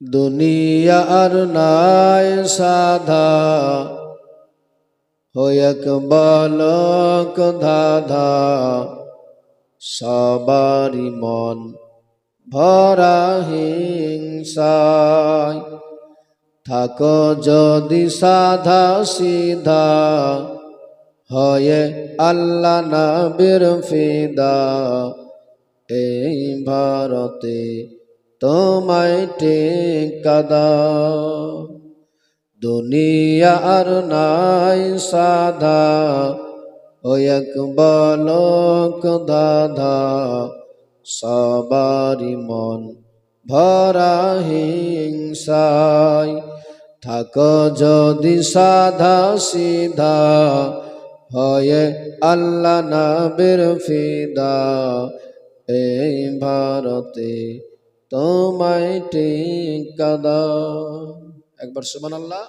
দুনিয়ার নাই সাধা। হয়ক বালক ধাধা সবারি মন ভরা হিংসায়। থাকো যদি সাধা সিধা, হয়ে আল্লাহ নবীর ফিদা। এই ভারতে তোমায় টেকাদা দুনিয়ার নাই সাধা ও এক বালক দাধা সবারি মন ভরা হিংসায়। থাক যদি সাধা সিধা, হয়ে আল্লাহ নবীর ফিদা। এই ভারতে তোমায় টিকাদা একবার সুমান আল্লাহ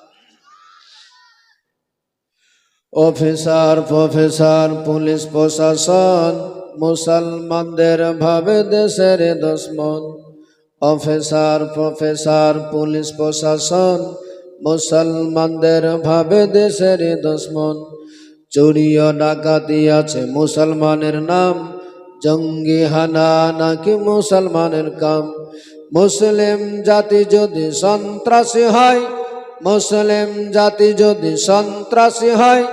অফিসার, প্রফেসর, পুলিশ প্রশাসন, মুসলমানদের ভাবে দেশের দুশ্মন। অফিসার, প্রফেসর, পুলিশ প্রশাসন, মুসলমানদের ভাবে দেশের দুশ্মন। চুরিও ডাকাতি আছে, মুসলমানের নাম জঙ্গি হানা নাকি মুসলমানের কাম? মুসলিম জাতি যদি সন্ত্রাসী হয়, মুসলিম জাতি যদি সন্ত্রাসী হয়,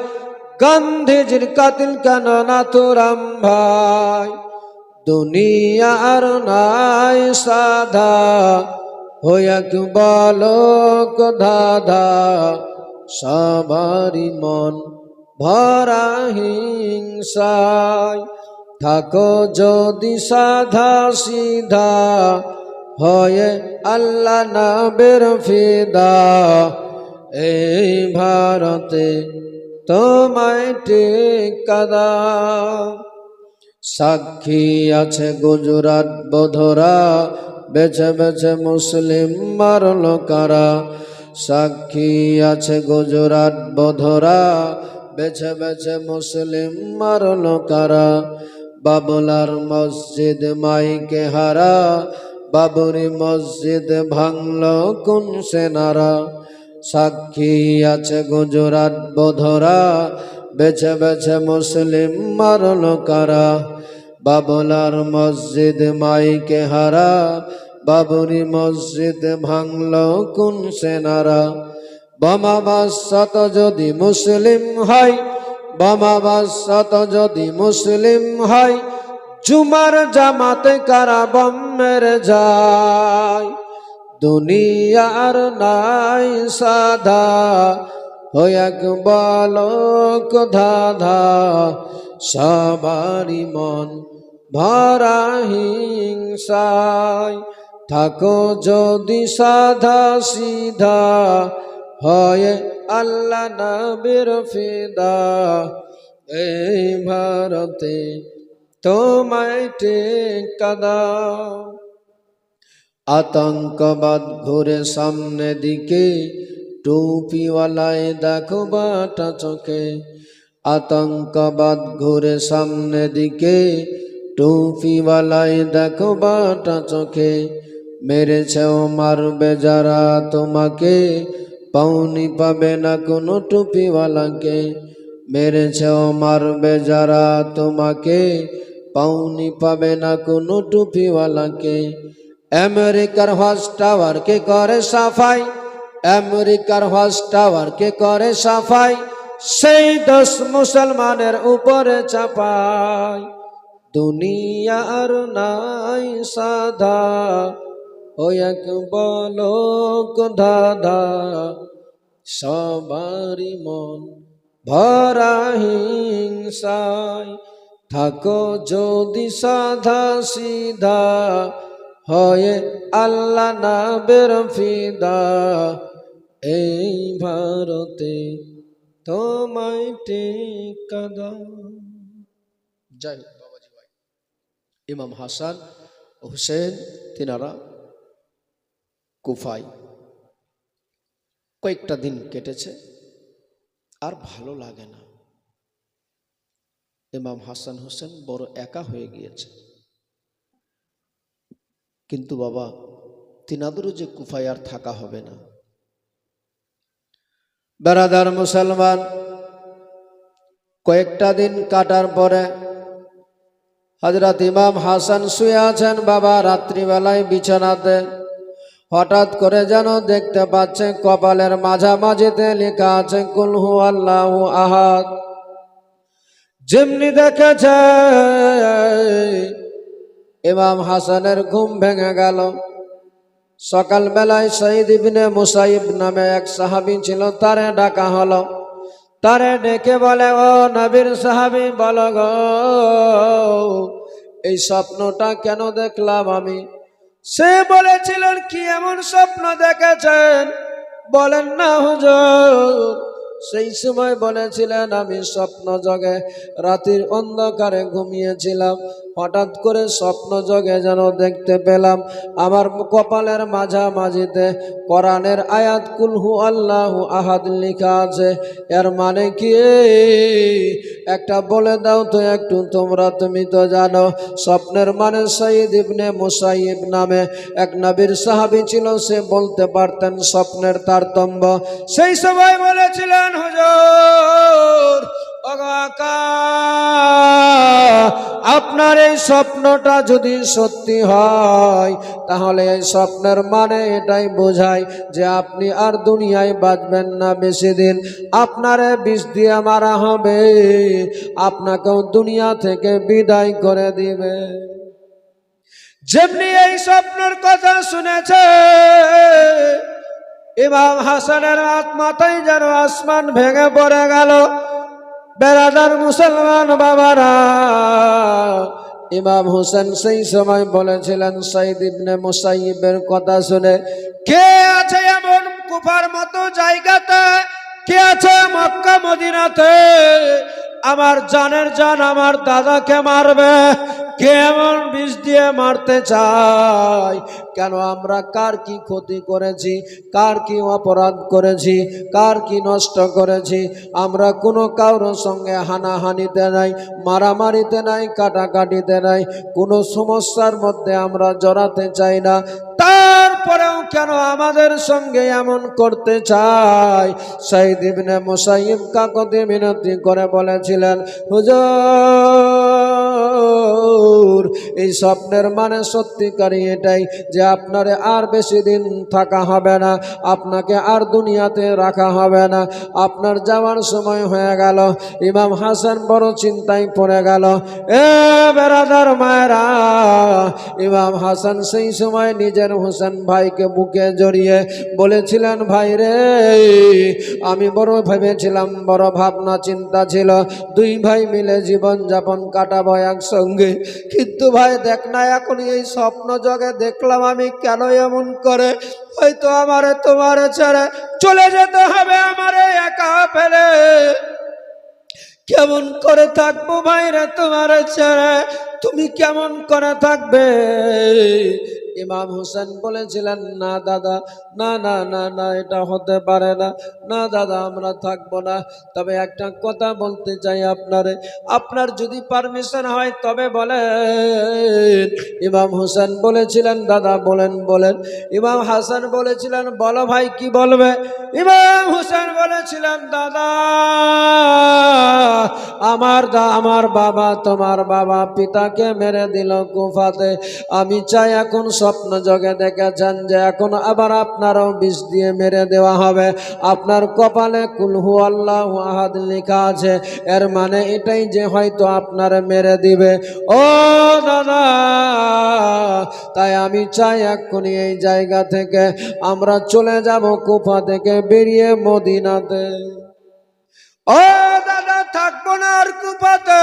গান্ধীজির কাতিল কেন নাথুরাম ভাই? দুনিয়ার নাই সাধা হইয়াক বালক দাদা সবারি মন ভরা হিংসায়। থাকো যদি সাধা সিধা, হয়ে আল্লাহ নবের ফিদা। এই ভারতে তোমায় টিকাদা সাক্ষী আছে গুজরাট বোধরা, বেছে বেছে মুসলিম মারল কারা সাক্ষী আছে গুজরাট বোধরা, বেছে বেছে মুসলিম মারল কারা বাবুলার মসজিদ মাইকে হারা, বাবুরি মসজিদ ভাঙল কোন সেনারা? সাক্ষী আছে গুজরাট বোধরা, বেছে বেছে মুসলিম মারল কারা? বাবুলার মসজিদ মাইকে হারা, বাবুরি মসজিদ ভাঙল কোন সেনারা? বোমাবাসত যদি মুসলিম হয় বোমাবাসত যদি মুসলিম হয়, জুমার জামাতে কারা বম্মের যায় দুনিয়ার নাই সাধা হয়াক বালক ধাধা সবারি মন ভরা হিংসায়। থাকো যদি সাধা সিধা, হয় আল্লাহ নবীর ফিদা, এই ভারতে তোমায় টেকাদা আতঙ্কবাদ ঘুরে সামনে দিকে, টুপিওয়ালায় দেখো বাটা চোখে। আতঙ্কবাদ ঘুরে সামনে দিকে, টুপিওয়ালায় দেখো বাটা চোখে। মেরেছেও মারবে যারা তোমাকে পাউনি পাবে না কোনো টুপিওয়ালাকে। মেরেছেও মারবে যারা তোমাকে। পাউনি পাবে না কোনো টুপিওয়ালাকে। আমেরিকার হস টাওয়ার কে করে সাফাই? আমেরিকার হস টাওয়ার কে করে সাফাই? সেই দোষ মুসলমানের উপরে চাপায় দুনিয়ার নাই সাধা ও এক বলক দাদা সবারি মন ভরা হিংসায়। থাকো যদি সাধা সিধা, হয়ে আল্লাহ নাবের ফিদা। এই ভারতে তোমায় টেকাদা হোক বাবাজি ভাই। ইমাম হাসান, হুসেন, তিনারা কুফাই কয়েকটা দিন কেটেছে, আর ভালো লাগে না। ইমাম হাসান হোসেন বড় একা হয়ে গিয়েছে। কিন্তু বাবা, তিনাদেরও যে কুফায় আর থাকা হবে না। বেড়াদার মুসলমান, কয়েকটা দিন কাটার পরে হজরত ইমাম হাসান শুয়ে আছেন বাবা রাত্রিবেলায় বিছানাতে। হঠাৎ করে যেন দেখতে পাচ্ছে কপালের মাঝামাঝিতে লেখা আছে কুলহু আল্লাহ আহাদ। যেমনি দেখেছে, ইমাম হাসানের ঘুম ভেঙে গেল। সকালবেলায় শহীদ ইবনে মুসাইব নামে এক সাহাবী ছিল, তারে ডাকা হলো। তারে ডেকে বলে, ও নবীর সাহাবী, বল এই স্বপ্নটা কেন দেখলাম আমি? সে বলেছিলেন কি এমন স্বপ্ন দেখেছেন? বলেন না হুজুর। সেই সময় বলেছিলেন, আমি স্বপ্ন জগে রাতের অন্ধকারে ঘুমিয়েছিলাম। হঠাৎ করে স্বপ্ন জগে যেন দেখতে পেলাম, আমার কপালের মাঝামাঝিতে কোরআনের আয়াত কুলহু আল্লাহু আহাদ লেখা আছে। এর মানে কি? একটা বলে দাও তো একটু, তোমরা তুমি তো জানো, স্বপ্নের মানে সঈদ ইবনে মুসাইব নামে এক নবীর সাহাবী ছিল, সে বলতে পারতেন স্বপ্নের তারতম্য। সেই সময় বলেছিলেন হুজুর, ওগো আপনার এই স্বপ্নটা যদি সত্যি হয়, তাহলে এই স্বপ্নের মানে এটাই বোঝায় যে আপনি আর দুনিয়ায় বাঁচবেন না বেশি দিন। আপনারে বিষ দিয়ে মারা হবে, আপনাকেও দুনিয়া থেকে বিদায় করে দিবে। যেমনি এই স্বপ্নের কথা শুনেছে ইমাম হাসানের আত্মাতেই যেন আসমান ভেঙে পড়ে গেল। বেড়াদার মুসলমান বাবারা, ইমাম হোসেন সেই সময় বলেছিলেন, সাইদ ইবনে মুসাইবের কথা শুনে, কে আছে এমন কুফার মতো জায়গাতে? কে আছে মক্কা মদিনাতে? আমার জানের জান আমার দাদাকে মারবে। কে এমন বিষ দিয়ে মারতে চায় কেন আমরা কার কি ক্ষতি করেছি? কার কি অপরাধ করেছি? কার কি নষ্ট করেছি? আমরা কোনো কারোর সঙ্গে হানাহানিতে নাই, মারামারিতে নাই, কাটাকাটিতে নাই, কোনো সমস্যার মধ্যে আমরা জড়াতে চাই না। তারপরেও কেন আমাদের সঙ্গে এমন করতে চাই? সাইদ ইবনে মুসাইব কাকতে মিনতি করে বলেছিলেন, হুজুর এই স্বপ্নের মানে সত্যিকারই এটাই যে আপনারে আর বেশি দিন থাকা হবে না, আপনাকে আর দুনিয়াতে রাখা হবে না। আপনার যাওয়ার সময় হয়ে গেল, ইমাম হাসান বড় চিন্তায় পড়ে গেল, এ বেড়াদার মায়েরা! ইমাম হাসান সেই সময় নিজের হোসেন ভাইকে বুকে জড়িয়ে বলেছিলেন, ভাই রে আমি বড় ভেবেছিলাম, বড় ভাবনা, চিন্তা ছিল। দুই ভাই মিলে জীবন যাপন কাটাবো একসঙ্গে। কিন্তু ভাই, দেখ না এখন এই স্বপ্ন জগে দেখলাম আমি কেন এমন করে। হয়তো আমারে তোমারে ছেড়ে চলে যেতে হবে আমারে একা ফেলে। কেমন করে থাকব ভাইরা তোমার ছেড়ে? তুমি কেমন করে থাকবে? ইমাম হোসেন বলেছিলেন, না দাদা, না না না না, এটা হতে পারে না। না দাদা, আমরা থাকব না। তবে একটা কথা বলতে চাই আপনারে। আপনার যদি পারমিশন হয়, তবে বলেন। ইমাম হোসেন বলেছিলেন, দাদা, বলেন বলেন। ইমাম হাসান বলেছিলেন, বলো ভাই, কি বলবে? ইমাম হোসেন বলেছিলেন, দাদা, আমার দা, আমার বাবা, তোমার বাবা পিতাকে মেরে দিল কুফাতে আমি চাই এখন স্বপ্ন জগে দেখেছেন যে এখন আবার আপনারও বিষ দিয়ে মেরে দেওয়া হবে। আপনার কপালে কুলহু আল্লাহ আহাদ লেখা আছে, এর মানে এটাই যে হয়তো আপনার মেরে দিবে। ও দাদা তাই আমি চাই এক্ষুনি এই জায়গা থেকে আমরা চলে যাব কুফা থেকে বেরিয়ে মদিনাতে। ও দাদা, থাকব না আর কুপাতে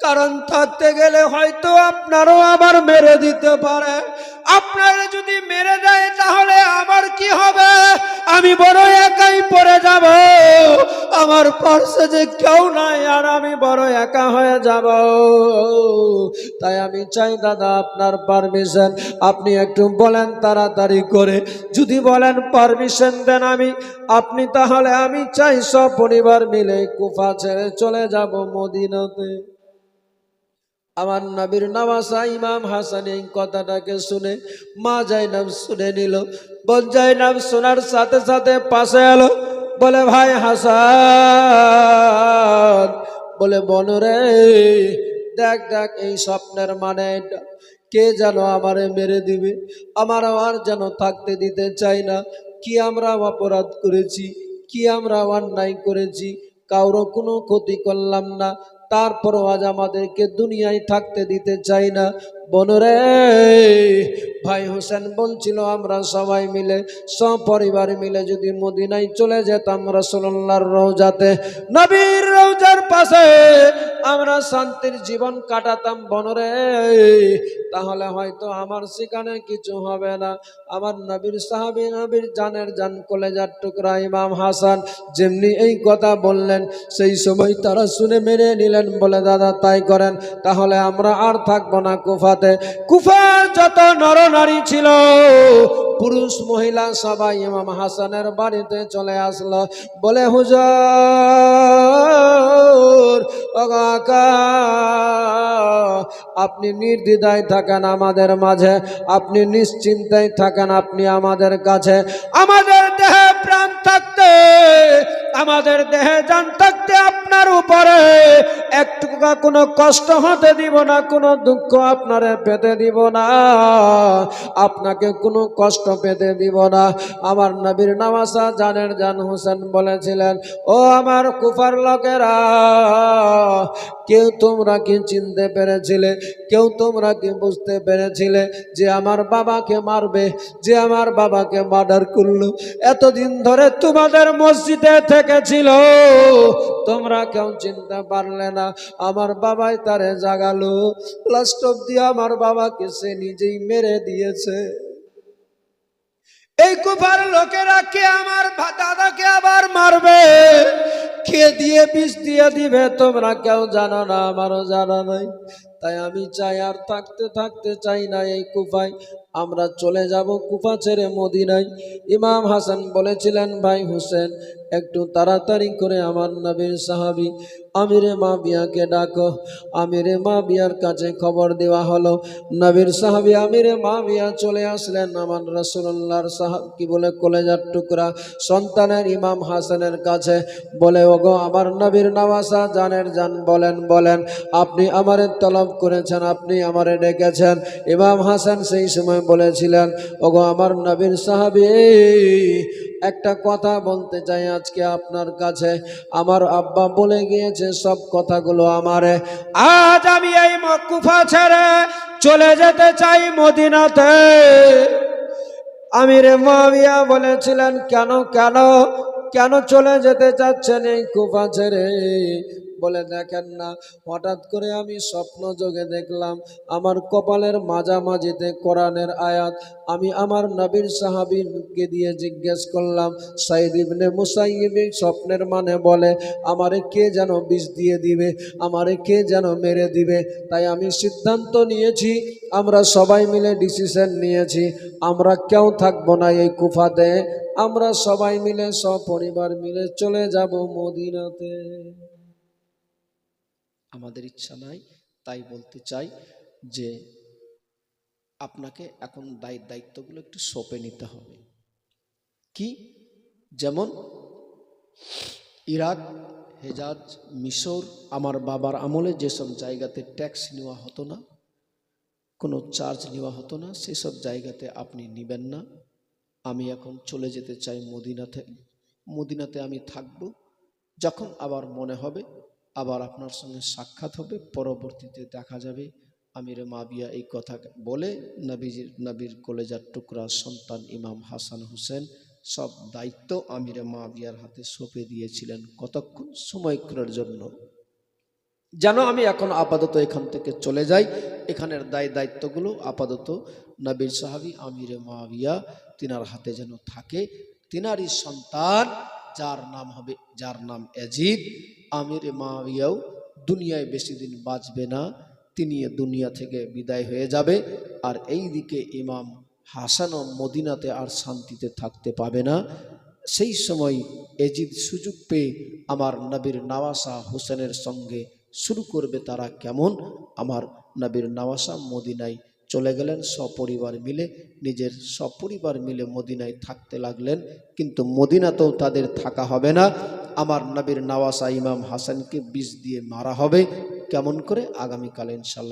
কারণ থাকতে গেলে হয়তো আপনারও আবার মেরে দিতে পারে। আপনার যদি মেরে দেয় তাহলে আমার কি হবে? আমি বড় একাই পড়ে যাব। আমার পার্শ্বে যে কেউ নাই আর আমি বড় একা হয়ে যাব। তাই আমি চাই দাদা আপনার পারমিশন। আপনি একটু বলেন তাড়াতাড়ি করে। যদি বলেন পারমিশন দেন আমি, আপনি তাহলে আমি চাই সব পরিবার মিলে কুফা ছেড়ে চলে যাব মদিনাতে। আমার নবীর নওয়াসা ইমাম হাসান এই কথাটাকে শুনে মা জাইনাব শুনে নিল। বোন জাইনাব শোনার সাথে সাথে পাশে এলো। বলে, ভাই হাসান। বলে বনরে দেখ দেখ, এই স্বপ্নের মানে কে যেন আমারে মেরে দিবে? আমার আর যেন থাকতে দিতে চাই না। কি আমরা অপরাধ করেছি? কি আমরা অন্যায় করেছি? কারও কোনো ক্ষতি করলাম না। তারপরও আজ আমাদেরকে দুনিয়ায় থাকতে দিতে চাই না। বনরে, ভাই হোসেন বলছিল, আমরা সবাই মিলে সপরিবার মিলে যদি মদিনায় চলে যেতাম রসুল্লাহর রৌজাতে নবীর রৌজার পাশে আমরা শান্তির জীবন কাটাতাম বনরে, তাহলে হয়তো আমার সেখানে কিছু হবে না। আমার নবীর সাহাবি, নবীর জানের জান কলেজার টুকরা ইমাম হাসান যেমনি এই কথা বললেন, সেই সময় তারা শুনে মেরে নিলেন, বলে, দাদা, তাই করেন, তাহলে আমরা আর থাকব না কুফাতে কুফার যত নরনারী ছিল, পুরুষ, মহিলা সবাই ইমাম হাসানের বাড়িতে চলে আসলো। বলে, হুজুর আপনি নির্দ্বিধায় থাকেন আমাদের মাঝে, আপনি নিশ্চিন্তায় থাকেন আপনি আমাদের কাছে। আমাদের দেহে প্রাণ থাকতে, আমাদের দেহে যান থাকতে আপনার উপরে একটু কোনো কষ্ট হতে দিব না, কোনো দুঃখ আপনারে পেতে দিব না। আপনাকে কোনো কষ্ট পেতে দিব না। আমার নবীর নামাসা জানের জান হোসেন বলেছিলেন, ও আমার কুফার লোকেরা, কেউ তোমরা কি চিনতে পেরেছিলে? কেউ তোমরা কি বুঝতে পেরেছিলে যে আমার বাবাকে মারবে, যে আমার বাবাকে মার্ডার করল? এতদিন ধরে তোমাদের মসজিদে থেকেছিল তোমরা কেউ চিনতে পারলে না। আমার বাবাই তারে জাগালো। লাস্ট অব্দি আমার বাবাকে সে নিজেই মেরে দিয়েছে। এই কুফার লোকেরা কে আমার দাদাকে আবার মারবে? কে দিয়ে বিষ দিয়ে দিবে তোমরা কেউ জানো না, আমারও জানা নাই। তাই আমি চাই আর থাকতে থাকতে চাই না এই কুফায়। আমরা চলে যাব কুফা ছেড়ে মদিনায়। ইমাম হাসান বলেছিলেন, ভাই হোসেন, একটু তাড়াতাড়ি করে আমার নবীর সাহাবি আমিরে মা বিয়াকে ডাকো। আমিরে মা বিয়ার কাছে খবর দেওয়া হলো, নবীর সাহাবি আমিরে মা বিয়া চলে আসলেন আমার রসুল্লাহর সাহাব কি বলে, কলেজার টুকরা সন্তানের ইমাম হাসানের কাছে। বলে, ওগো, আমার নবীর নওয়াসা জানের জান, বলেন বলেন, আপনি আমারে তলব করেছেন, আপনি আমারে ডেকেছেন। ইমাম হাসান সেই সময় বলেছিলেন, ওগো আমার নবীর সাহাবি, একটা কথা বলতে চাই আজকে আপনার কাছে। আমার আব্বা বলে গিয়েছে, সব কথাগুলো আমারে। আজ আমি এই মকুফা ছেড়ে চলে যেতে চাই মদিনাতে। আমিরে মাবিয়া বলেছিলেন, কেন কেন কেন চলে যেতে চাচ্ছেন এই কুফা ছেড়ে? বলে দেখেন না। হঠাৎ করে আমি স্বপ্ন যোগে দেখলাম, আমার কপালের মাঝামাঝিতে কোরআনের আয়াত। আমি আমার নবীর সাহাবিনকে দিয়ে জিজ্ঞেস করলাম, সাইদ ইবনে মুসাইবি স্বপ্নের মানে বলে, আমারে কে যেন বিষ দিয়ে দিবে, আমারে কে যেন মেরে দিবে? তাই আমি সিদ্ধান্ত নিয়েছি, আমরা সবাই মিলে ডিসিশন নিয়েছি, আমরা কেউ থাকব না এই কুফাতে, আমরা সবাই মিলে সপরিবার মিলে চলে যাব মদিনাতে। আমাদের ইচ্ছা নাই, তাই বলতে চাই যে আপনাকে এখন দায়, দায়িত্বগুলো একটু সঁপে নিতে হবে। কি? যেমন, ইরাক, হেজাজ, মিশর, আমার বাবার আমলে যেসব জায়গাতে ট্যাক্স নেওয়া হতো না, কোনো চার্জ নেওয়া হতো না, সেসব জায়গাতে আপনি নেবেন না। আমি এখন চলে যেতে চাই মদিনাতে মদিনাতে আমি থাকব, যখন আবার মনে হবে আবার আপনার সঙ্গে সাক্ষাৎ হবে, পরবর্তীতে দেখা যাবে। আমির মাবিয়া এই কথা বলে নবীজির, নবীর কলেজার টুকরা সন্তান ইমাম হাসান হোসেন সব দায়িত্ব আমিরে মাবিয়ার হাতে সঁপে দিয়েছিলেন কতক্ষণ সময়ক্ষণের জন্য? যেন আমি এখন আপাতত এখান থেকে চলে যাই। এখানের দায় দায়িত্বগুলো আপাতত নবীর সাহাবি আমিরে মাবিয়া তিনার হাতে যেন থাকে। তিনারই সন্তান, যার নাম হবে, যার নাম এজিদ। আমির মাবিয়াও দুনিয়ায় বেশি দিন বাঁচবে না, তিনি দুনিয়া থেকে বিদায় হয়ে যাবে। আর এই দিকে ইমাম হাসানও মদিনাতে আর শান্তিতে থাকতে পাবে না। সেই সময় এজিদ সুযোগ পেয়ে আমার নবীর নাওয়াসা হোসেনের সঙ্গে শুরু করবে তারা কেমন? আমার নবীর নওয়াসা মদিনায় চলে গেলেন, সপরিবার মিলে, নিজের সপরিবার মিলে মদিনায় থাকতে লাগলেন। কিন্তু মদিনাতেও তাদের থাকা হবে না। আমার নবীর নওয়াসা ইমাম হাসানকে বিষ দিয়ে মারা হবে। কেমন করে? আগামীকাল ইনশাল্লাহ